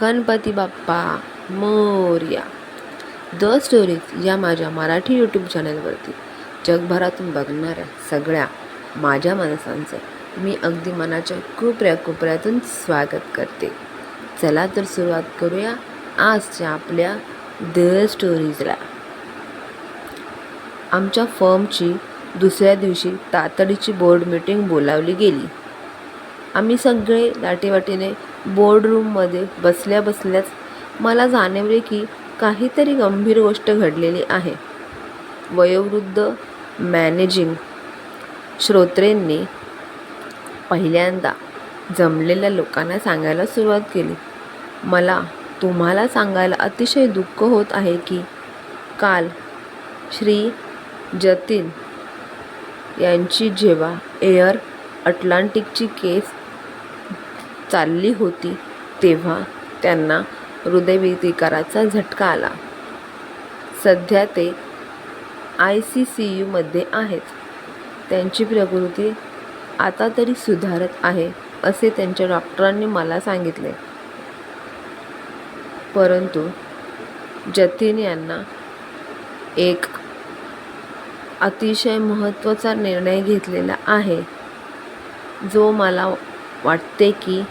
Ganpati Bappa Morya. The stories या माझ्या Marathi YouTube चॅनलवरती जगभरातून बघणाऱ्या सगळ्या माझ्या माणसांचं मी अगदी मनाच्या कोपऱ्या कोपऱ्यातून स्वागत करते. चला तर सुरुवात करूया आजच्या आपल्या द स्टोरीजला. आमच्या फर्मची दुसऱ्या दिवशी तातडीची बोर्ड मीटिंग बोलावली गेली. आम्ही सगळे दाटीवाटीने बोर्ड रूममध्ये बसल्या बसल्याच मला जाणवले की काहीतरी गंभीर गोष्ट घडलेली आहे. वयोवृद्ध मॅनेजिंग श्रोत्रेंनी पहिल्यांदा जमलेल्या लोकांना सांगायला सुरुवात केली. मला तुम्हाला सांगायला अतिशय दुःख होत आहे की काल श्री जतीन यांची जेव्हा एअर अटलांटिकची केस चालली होती तेव्हा त्यांना हृदयविकाराचा झटका आला. सध्या ते आय सी सी यूमध्ये आहेत. त्यांची प्रकृती आता तरी सुधारत आहे असे त्यांच्या डॉक्टरांनी मला सांगितले. परंतु जतीन यांना एक अतिशय महत्त्वाचा निर्णय घेतलेला आहे जो मला वाटते की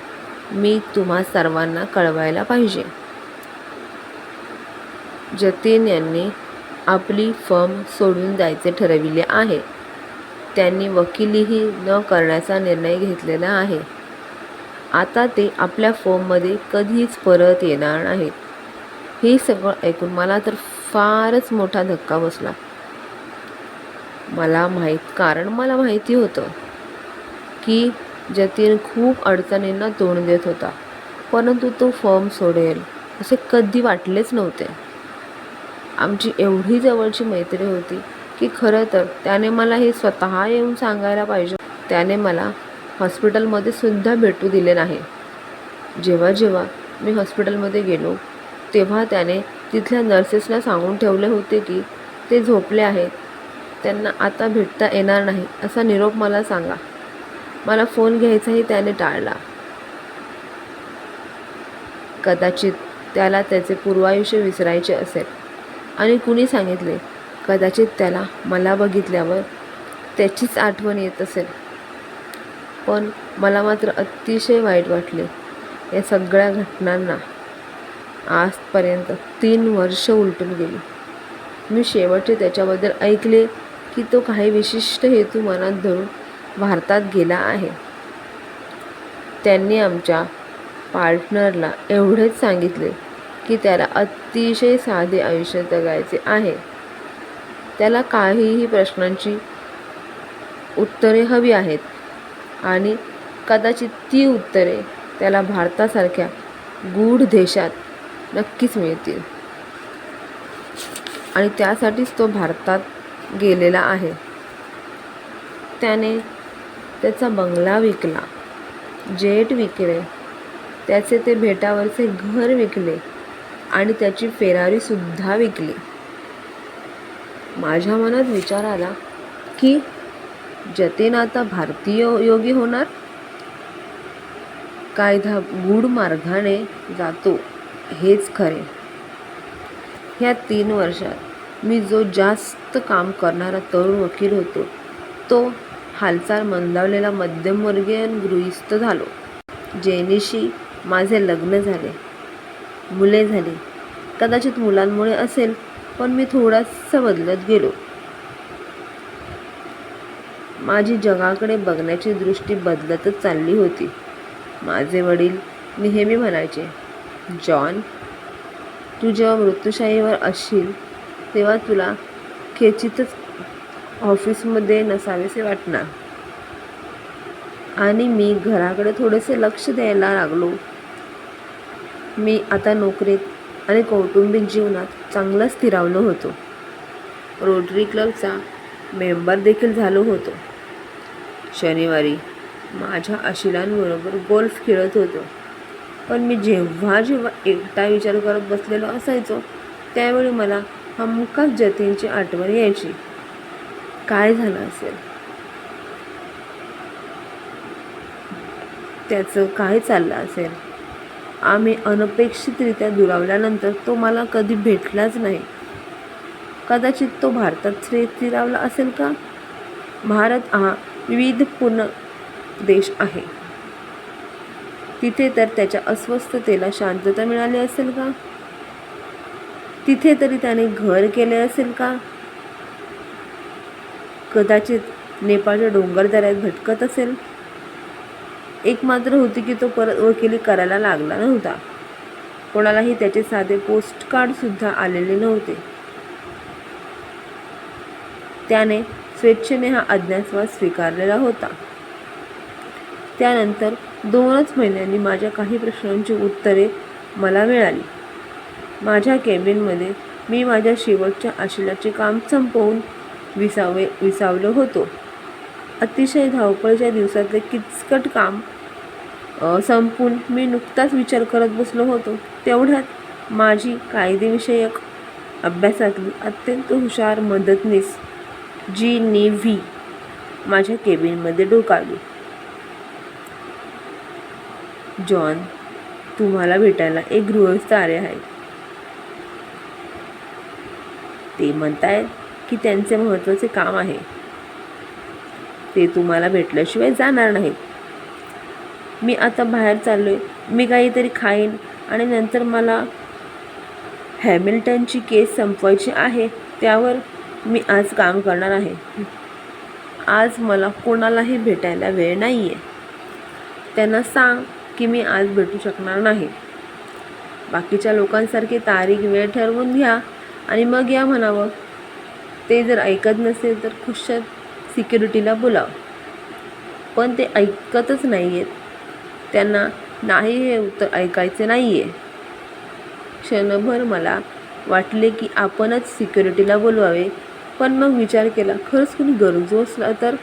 मी तुम्हा सर्वांना कळवायला पाहिजे. जतीन यांनी आपली फर्म सोडून जायचे ठरविले आहे. त्यांनी वकिलीही न करण्याचा निर्णय घेतलेला आहे. आता ते आपल्या फर्ममध्ये कधीच परत येणार नाहीत. हे सगळं ऐकून मला तर फारच मोठा धक्का बसला. मला माहीत कारण मला माहिती होतं की जतीन खूप अडचणींना तोंड देत होता. परंतु तो फर्म सोडेल असे कधी वाटलेच नव्हते. आमची एवढी जवळची मैत्री होती की खरं तर त्याने मला हे स्वतः येऊन सांगायला पाहिजे. त्याने मला हॉस्पिटलमध्ये सुद्धा भेटू दिले नाही. जेव्हा जेव्हा मी हॉस्पिटलमध्ये गेलो तेव्हा त्याने तिथल्या नर्सेसला सांगून ठेवले होते की ते झोपले आहेत त्यांना आता भेटता येणार नाही असा निरोप मला सांगा. मला फोन घ्यायचाही त्याने टाळला. कदाचित त्याला त्याचे पूर्वायुष्य विसरायचे असेल. आणि कुणी सांगितले कदाचित त्याला मला बघितल्यावर त्याचीच आठवण येत असेल. पण मला मात्र अतिशय वाईट वाटले या सगळ्या घटनांना. आजपर्यंत तीन वर्ष उलटून गेली. मी शेवटचे त्याच्याबद्दल ऐकले की तो काही विशिष्ट हेतू मनात धरून भारतात गेला आहे. त्यांनी आमच्या पार्टनरला एवढेच सांगितले की त्याला अतिशय साधे आयुष्य जगायचे आहे. त्याला काहीही प्रश्नांची उत्तरे हवी आहेत आणि कदाचित ती उत्तरे त्याला भारतासारख्या गूढ देशात नक्कीच मिळतील. आणि त्यासाठीच तो भारतात गेलेला आहे. त्याने त्याचा बंगला विकला. जेट विकले. त्याचे ते भेटावरचे घर विकले आणि त्याची फेरारीसुद्धा विकली. माझ्या मनात विचार आला की जतीन आता भारतीय योगी होणार? कायदा गूढ मार्गाने जातो हेच खरे. ह्या तीन वर्षात मी जो जास्त काम करणारा तरुण वकील होतो तो हालचाल मंदावलेला मध्यमवर्गीय गृहीस्थ झालो. जैनीशी माझे लग्न झाले. मुले झाली. कदाचित मुलांमुळे असेल पण मी थोडासा बदलत गेलो. माझी जगाकडे बघण्याची दृष्टी बदलतच चालली होती. माझे वडील नेहमी म्हणायचे जॉन तू जेव्हा मृत्यूशाहीवर असशील तेव्हा तुला खेचितच ऑफिसमध्ये नसावेसे वाटणार. आणि मी घराकडे थोडेसे लक्ष द्यायला लागलो. मी आता नोकरीत आणि कौटुंबिक जीवनात चांगला स्थिरावलो होतो. रोटरी क्लबचा मेंबर देखील झालो होतो. शनिवारी माझ्या अशिलांबरोबर गोल्फ खेळत होतो. पण मी जेव्हा जेव्हा एकटा विचार करत बसलेलो असायचो त्यावेळी मला हमखास जतीनची आठवण यायची. काय झालं असेल? त्याचं काय चाललं असेल? आम्ही अनपेक्षितरित्या दुरावल्यानंतर तो मला कधी भेटलाच नाही. कदाचित तो भारतात स्थिरावला असेल का? भारत हा विविधपूर्ण देश आहे. तिथे तर त्याच्या अस्वस्थतेला शांतता मिळाली असेल का? तिथे तरी त्याने घर केले असेल का? कदाचित नेपाळच्या डोंगरदऱ्यात भटकत असेल. एक मात्र होती की तो परत वकिली करायला लागला नव्हता. कोणालाही त्याचे साधे पोस्टकार्डसुद्धा आलेले नव्हते. त्याने स्वेच्छेने हा अज्ञातवास स्वीकारलेला होता. त्यानंतर दोनच महिन्यांनी माझ्या काही प्रश्नांची उत्तरे मला मिळाली. माझ्या केबिनमध्ये मी माझ्या शेवटच्या आशिलाचे काम संपवून विसावे विसावलो होतो. अतिशय धावपळीच्या दिवसातले किचकट काम संपून मी नुकताच विचार करत बसलो होतो. तेवढ्यात माझी कायदेविषयक अभ्यासातली अत्यंत हुशार मदतनीस जी नेव्ही माझ्या केबिनमध्ये डोकावली. जॉन तुम्हाला भेटायला एक गृहस्थ आले आहे ते म्हणतायत की त्यांचे महत्त्वाचे काम आहे. ते तुम्हाला भेटल्याशिवाय जाणार नाहीत. मी आता बाहेर चाललो आहे मी काहीतरी खाईन आणि नंतर मला हॅमिल्टनची केस संपवायची आहे त्यावर मी आज काम करणार आहे. आज मला कोणालाही भेटायला वेळ नाही आहे त्यांना सांग की मी आज भेटू शकणार नाही. बाकीच्या लोकांसारखी तारीख वेळ ठरवून घ्या आणि मग या म्हणावं ते जर ऐकत नसेल तर खुशात सिक्युरिटीला बोलाव. पण ते ऐकतच नाही आहेत त्यांना नाही हे उत्तर ऐकायचे नाही आहे क्षणभर मला वाटले की आपणच सिक्युरिटीला बोलवावे. पण मग विचार केला खरंच कोणी गरजू असला तर?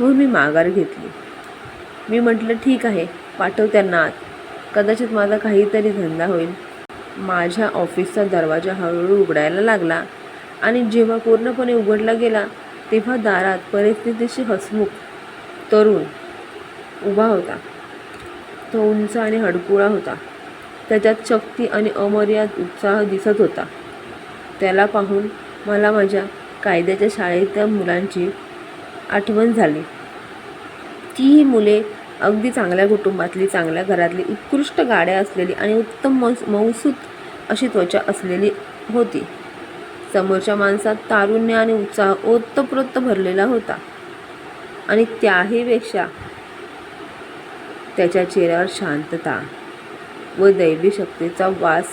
म्हणून मी माघार घेतली. मी म्हटलं ठीक आहे पाठव त्यांना आत. कदाचित माझा काहीतरी धंदा होईल. माझ्या ऑफिसचा दरवाजा हळूहळू उघडायला लागला. आणि जेव्हा पूर्णपणे उघडला गेला तेव्हा दारात परिस्थितीशी हसमुख तरुण उभा होता. तो उंच आणि हडकुळा होता. त्याच्यात शक्ती आणि अमर्याद उत्साह दिसत होता. त्याला पाहून मला माझ्या कायद्याच्या शाळेतल्या मुलांची आठवण झाली. ती मुले अगदी चांगल्या कुटुंबातली चांगल्या घरातली उत्कृष्ट गाड्या असलेली आणि उत्तम मौस मौसूत अशी त्वचा असलेली होती. समोरच्या माणसात तारुण्य आणि उत्साह ओतप्रोत भरलेला होता. आणि त्याहीपेक्षा त्याच्या चेहऱ्यावर शांतता व दैवी शक्तीचा वास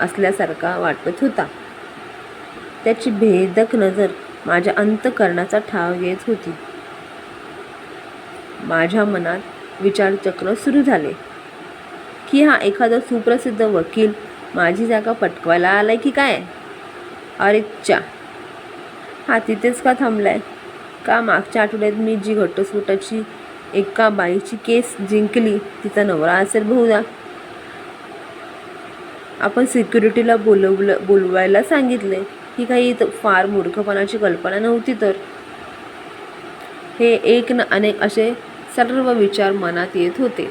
असल्यासारखा वाटत होता. त्याची भेदक नजर माझ्या अंतकरणाचा ठाव घेत होती. माझ्या मनात विचारचक्र सुरू झाले. की हा एखादा सुप्रसिद्ध वकील माझी जागा पटकवायला आलाय की काय? अरे च्या हा तिथेच का थांबलाय? का मागच्या आठवड्यात मी जी घटस्फोटाची एका बाईची केस जिंकली? तिचा नवरा असेल बहुधा. आपण सिक्युरिटीला बोलवलं बोलवायला सांगितले ही काही इथं फार मूर्खपणाची कल्पना नव्हती तर. हे एक न अनेक असे सर्व विचार मनात येत होते.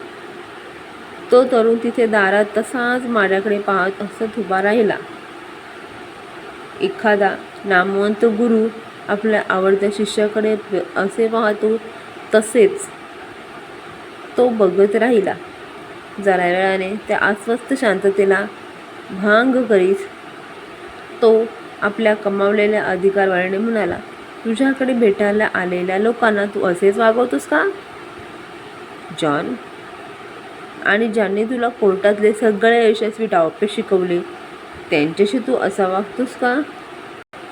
तो तरुण तिथे दारात तसाच माझ्याकडे पाहत हसत उभा राहिला. एखादा नामवंत गुरु आपल्या आवडत्या शिष्याकडे असे पाहतो तसेच तो बघत राहिला. जरा वेळाने त्या अस्वस्थ शांततेला भांग करीत तो आपल्या कमावलेल्या अधिकारवाळीने म्हणाला तुझ्याकडे भेटायला आलेल्या लोकांना तू असेच वागवतोस का? जॉन आणि ज्यांनी तुला कोर्टातले सगळे यशस्वी डावपे शिकवले त्यांच्याशी तू असा वागतोस का?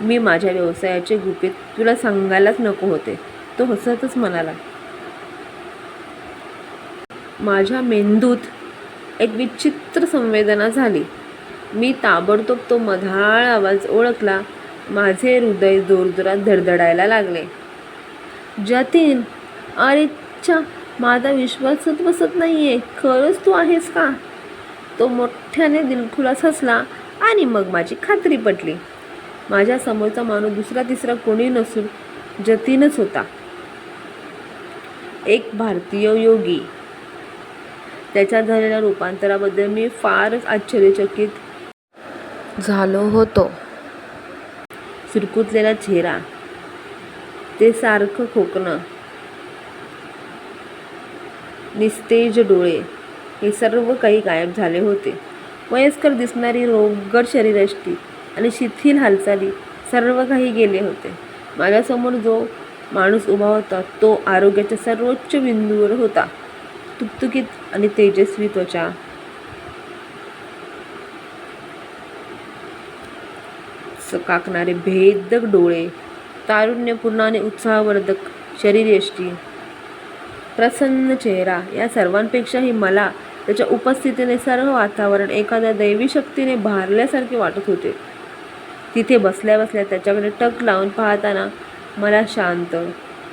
मी माझ्या व्यवसायाचे गुपित तुला सांगायलाच नको होते. तो हसतच म्हणाला. माझ्या मेंदूत एक विचित्र संवेदना झाली. मी ताबडतोब तो मधाळ आवाज ओळखला. माझे हृदय जोरजोरात धडधडायला लागले. जतीन अरे च्छा माझा विश्वासच बसत नाहीये. खरंच तू आहेस का? तो मोठ्याने दिलखुलास हसला. आणि मग माझी खात्री पटली. माझ्या समोरचा माणूस दुसरा तिसरा कोणी नसून जतीनच होता. एक भारतीय योगी. त्याच्या झालेल्या रूपांतराबद्दल मी फारच आश्चर्यचकित झालो होतो. सुरकुतलेला चेहरा. ते सारखं खोकणं निस्तेज डोळे. हे सर्व काही गायब झाले होते. वयस्कर दिसणारी रोगड शरीरष्टी आणि शिथिल हालचाली सर्व काही गेले होते. माझ्यासमोर जो माणूस उभा होता तो आरोग्याच्या सर्वोच्च बिंदूवर होता. तुकतुकीत आणि तेजस्वी त्वचा. काकणारे भेदक डोळे तारुण्यपूर्ण आणि उत्साहवर्धक शरीरयष्टी प्रसन्न चेहरा या सर्वांपेक्षाही मला त्याच्या उपस्थितीने सर्व वातावरण एखाद्या दैवी शक्तीने भारल्यासारखे वाटत होते. तिथे बसल्या बसल्या त्याच्याकडे टक लावून पाहताना मला शांत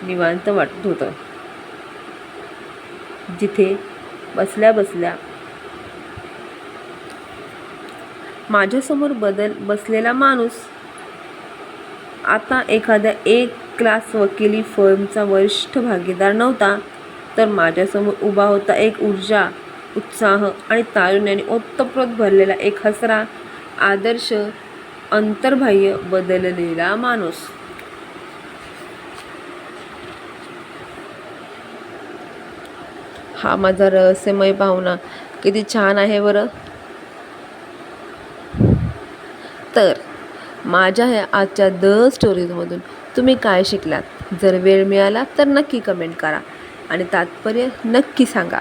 निवांत वाटत होतं. जिथे बसल्या बसल्या माझ्यासमोर बदल बसलेला माणूस आता एखाद्या एक क्लास वकिली फर्मचा वरिष्ठ भागीदार नव्हता तर माझ्यासमोर उभा होता एक ऊर्जा उत्साह आणि तारुण्याने ओतप्रोत भरलेला एक हसरा आदर्श अंतर्बाह्य बदललेला माणूस. हा माझा रहस्यमय भावना किती छान आहे बरं. तर माझ्या ह्या आजच्या द स्टोरीजमधून तुम्ही काय शिकलात? जर वेळ मिळाला तर नक्की कमेंट करा आणि तात्पर्य नक्की सांगा.